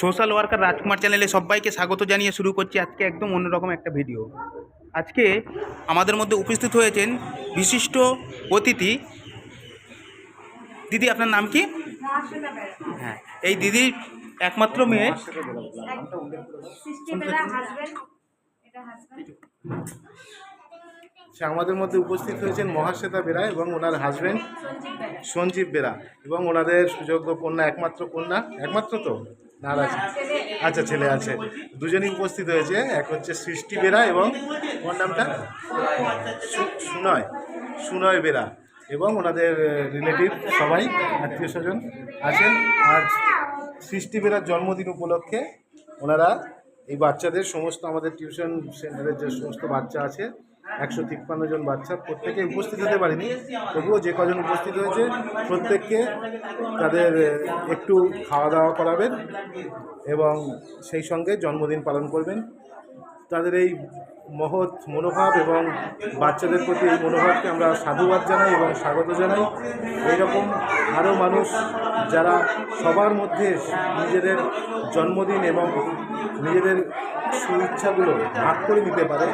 Social worker রাজকুমার চ্যানেলে সবাইকে স্বাগত জানিয়ে শুরু করছি আজকে একদম অন্যরকম একটা ভিডিও। আজকে আমাদের মধ্যে উপস্থিত হয়েছেন বিশিষ্ট অতিথি। দিদি, আপনার নাম কি? হ্যাঁ এই দিদির একমাত্র মেয়ে। আমাদের মধ্যে উপস্থিত হয়েছেন মহাশ্বেতা বেরা এবং ওনার হাজবেন্ড সঞ্জীব বেরা এবং ওনাদের সুযোগ্য কন্যা একমাত্র কন্যা, একমাত্র তো? না আছে আচ্ছা ছেলে আছে। দুজনই উপস্থিত হয়েছে। এক হচ্ছে সৃষ্টি বেরা এবং ওর নামটা? সুনয়। সুনয় বেরা এবং ওনাদের রিলেটিভ সবাই, আত্মীয় স্বজন আছেন। আজ সৃষ্টি বেরার জন্মদিন উপলক্ষে ওনারা এই বাচ্চাদের সমস্ত আমাদের টিউশন সেন্টারের যে সমস্ত বাচ্চা আছে একশো তিপ্পান্ন জন বাচ্চা প্রত্যেকে উপস্থিত হতে পারেনি। তবুও যে কজন উপস্থিত হয়েছে, প্রত্যেককে তাদের একটু খাওয়া দাওয়া করাবেন এবং সেই সঙ্গে জন্মদিন পালন করবেন। তাদের এই মহৎ মনোভাব এবং বাচ্চাদের প্রতি এই মনোভাবকে আমরা সাধুবাদ জানাই এবং স্বাগত জানাই। এইরকম আরও মানুষ যারা সবার মধ্যে নিজেদের জন্মদিন এবং নিজেদের সুইচ্ছাগুলো ভাগ করে নিতে পারে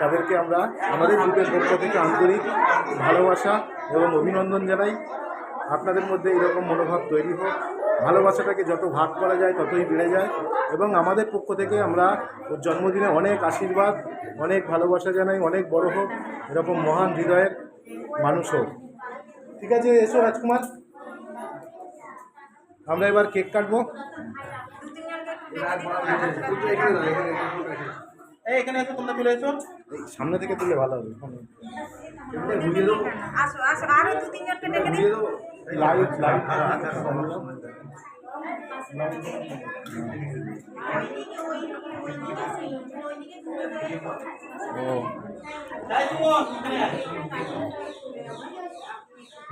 তাদেরকে আমরা আমাদের গ্রুপের পক্ষ থেকে আন্তরিক ভালোবাসা এবং অভিনন্দন জানাই। আপনাদের মধ্যে এরকম মনোভাব তৈরি হোক, ভালোবাসাটাকে যত ভাগ করা যায় ততই বেড়ে যায় এবং আমাদের পক্ষ থেকে আমরা ওর জন্মদিনে অনেক আশীর্বাদ, অনেক ভালোবাসা জানাই, অনেক বড় হোক, এরকম মহান হৃদয়ের মানুষ হোক। ঠিক আছে, এসো রাজকুমার। আমরা এবার কেক কাটবো। এখানে এসো তোমরা চলে এসো। এই সামনে থেকে তুলে ভালো হবে আসো আসো আরও দু তিনজনকে ডেকে দিই লাইট লাইট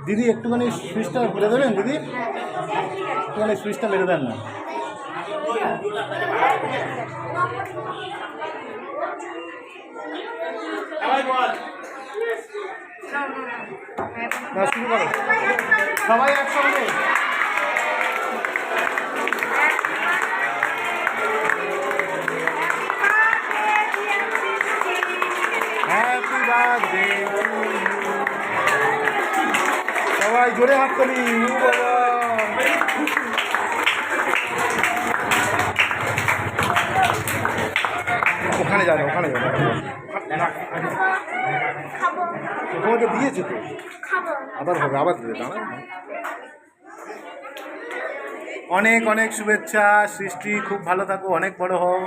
দিদি একটুখানি সুইচটা মেরে দেবেন দিদি? একটুখানি সুইচটা মেরে দেন না। সবাই একসঙ্গে হ্যাপি বার্থডে সবাই জোরে হাত করি বাবা। ওখানে যাবে ওখানে যাবে। তোমাকে দিয়েছে তো? আবার হবে আবার দেবে দাঁড়া অনেক অনেক শুভেচ্ছা সৃষ্টি খুব ভালো থাকো অনেক বড় হও।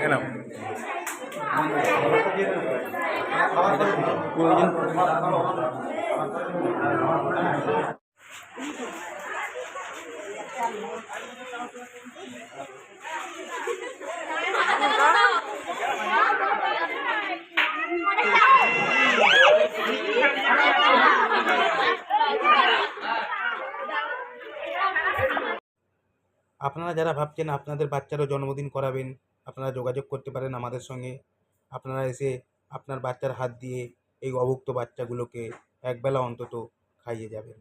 এলাম আপনারা যারা ভাবছেন আপনাদের বাচ্চারও জন্মদিন করাবেন, আপনারা যোগাযোগ করতে পারেন আমাদের সঙ্গে। আপনারা এসে আপনার বাচ্চার হাত দিয়ে এই অভুক্ত বাচ্চাগুলোকে একবেলা অন্তত খাইয়ে যাবেন।